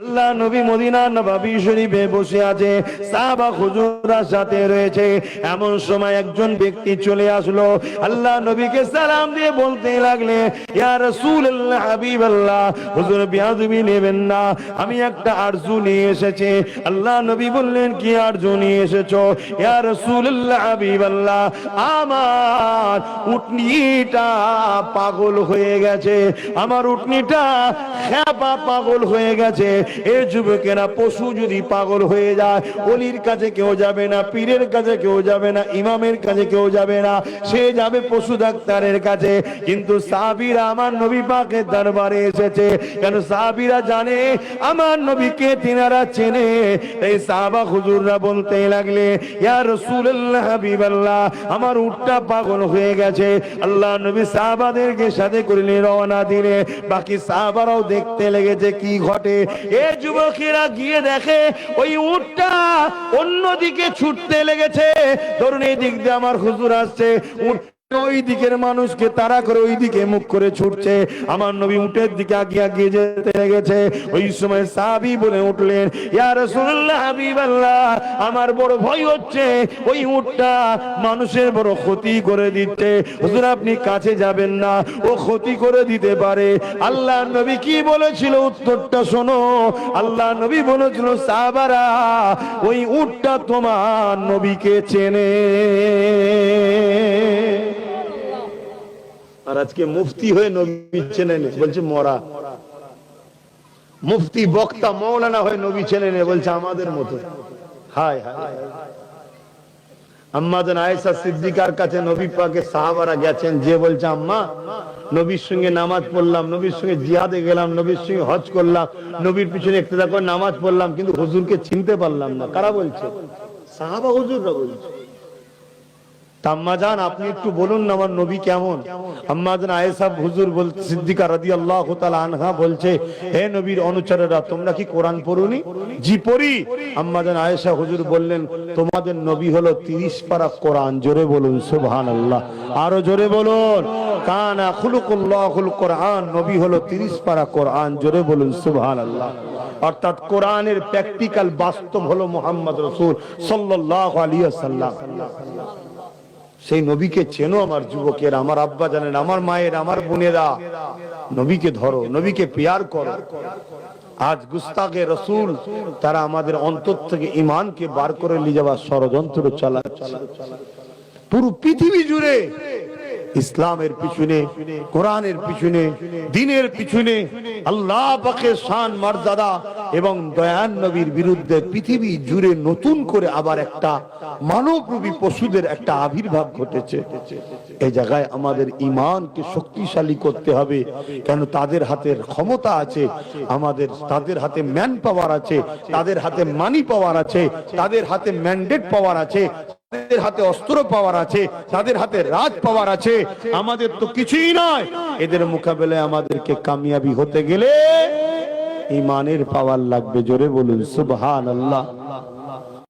আল্লাহ নবী মদিনা নবাবী শরীফে বসে আছে। সাহাবা হুজুররা সাথে রয়েছে। এমন সময় একজন ব্যক্তি চলে আসলো। আল্লাহ নবীকে সালাম দিয়ে বলতে লাগলে, ইয়া রাসূলুল্লাহ, হাবিবাল্লাহ, হুজুর বিয়াদবি নেবেন না। আমি একটা আরজু নিয়ে এসেছি। আল্লাহ নবী বললেন, কি আরজু নিয়ে এসেছ? ইয়া রাসূলুল্লাহ, হাবিবাল্লাহ, আমার উটনিটা পাগল হয়ে গেছে। আমার উটনিটা খ্যাপা পাগল হয়ে গেছে। যুবকেরা, পশু যদি পাগল হয়ে যায়, অলির কাছে কেউ যাবে না, পীরের কাছে কেউ যাবে না, ইমামের কাছে কেউ যাবে না, সে যাবে পশু ডাক্তারের কাছে। কিন্তু আমার নবী পাকের দরবারে এসেছে। কেন জানে, আমার নবীকে তিনারা চেনে। এই হুজুররা বলতে লাগলে আমার উটটা পাগল হয়ে গেছে। আল্লাহ নবী সাহাবাদেরকে সাথে করে রওনা দিলে। বাকি সাহাবারাও দেখতে লেগেছে কি ঘটে। এ যুবকেরা গিয়ে দেখে, ওই উঠটা অন্যদিকে ছুটতে লেগেছে। ধরুন এই দিক দিয়ে আমার হুজুর আসছে ওই দিকের মানুষকে তারা করে ওই দিকে মুখ করে ছুটছে। আমার নবী উটের দিকে আগে আগিয়ে যেতে লেগেছে। ওই সময় সাহাবি বলে উঠলেন, ইয়া রাসূলুল্লাহ হাবিবাল্লাহ, আমার বড় ভয় হচ্ছে। ওই উটটা মানুষের বড় ক্ষতি করে দিচ্ছে। হুজুর, আপনি কাছে যাবেন না। ও ক্ষতি করে দিতে পারে। আল্লাহ নবী কি বলেছিল? উত্তরটা শোনো। আল্লাহ নবী বলেছিল, সাহাবারা, ওই উটটা তোমার নবীকে চেনে। আজকে মুফতি হয়ে নবী চেনে নে বলছে, মরা। মুফতি বক্তা মৌলানা হয়ে নবী চেনে নে বলছে, আমাদের মতো। হায় হায় আম্মা আয়েশা সিদ্দিকার কাছে নবী পাকে সাহাবারা গেছেন, যে বলছে, আম্মা, নবীর সঙ্গে নামাজ পড়লাম, নবীর সঙ্গে জিহাদে গেলাম, নবীর সঙ্গে হজ করলাম, নবীর পিছনে একটু করে নামাজ পড়লাম, কিন্তু হুজুরকে চিনতে পারলাম না। কারা বলছে? সাহাবা হুজুররা বলছে। আম্মাজান আপনি একটু বলুন না আমার নবী কেমন? আম্মাজান আয়েশা হুজুর বল সিদ্দিকা রাদিয়াল্লাহু তাআলা আনহা বলছে, হে নবীর অনুচরেরা, তোমরা কি কোরআন পড়ুনি? জি, পড়ি। আম্মাজান আয়েশা হুজুর বললেন, তোমাদের নবী হলো 30 পারা কোরআন, জোরে বলুন, সুবহানাল্লাহ। আরও জোরে বলুন, কানা খুলুকুল্লাহুল কোরআন, নবী হলো 30 পারা কোরআন, জোরে বলুন, সুবহানাল্লাহ। অর্থাৎ কোরআনের প্র্যাকটিক্যাল বাস্তব হলো মোহাম্মদ রসুল সাল্লাল্লাহু আলাইহি ওয়াসাল্লাম। সেই নবীকে চেনো আমার যুবকের, আমার আব্বা জানেন, আমার মায়ের, আমার বোনেরা। নবীকে ধরো, নবীকে পেয়ার করো। আজ গুস্তাকে রসুল, তারা আমাদের অন্তর থেকে ইমানকে বার করে নিয়ে যাওয়ার ষড়যন্ত্র চালা পুরো পৃথিবী জুড়ে ইসলামের পিছনে, কোরআনের পিছনে, দিনের পিছনে আল্লাহ পাকের শান, মর্যাদা এবং দয়ান নবীর বিরুদ্ধে পৃথিবী জুড়ে নতুন করে আবার একটা মানবরূপী পশুদের একটা আবির্ভাব ঘটেছে। এই জায়গায় আমাদের ইমানকে শক্তিশালী করতে হবে। কেন তাদের হাতের ক্ষমতা আছে, আমাদের, তাদের হাতে ম্যান পাওয়ার আছে, তাদের হাতে মানি পাওয়ার আছে, তাদের হাতে ম্যান্ডেট পাওয়ার আছে তাদের হাতে অস্ত্র পাওয়ার আছে, তাদের হাতে রাজ পাওয়ার আছে। আমাদের তো কিছুই নয় এদের মোকাবেলায় আমাদেরকে কামিয়াবি হতে গেলে ইমানের পাওয়ার লাগবে, জোরে বলুন সুবহান আল্লাহ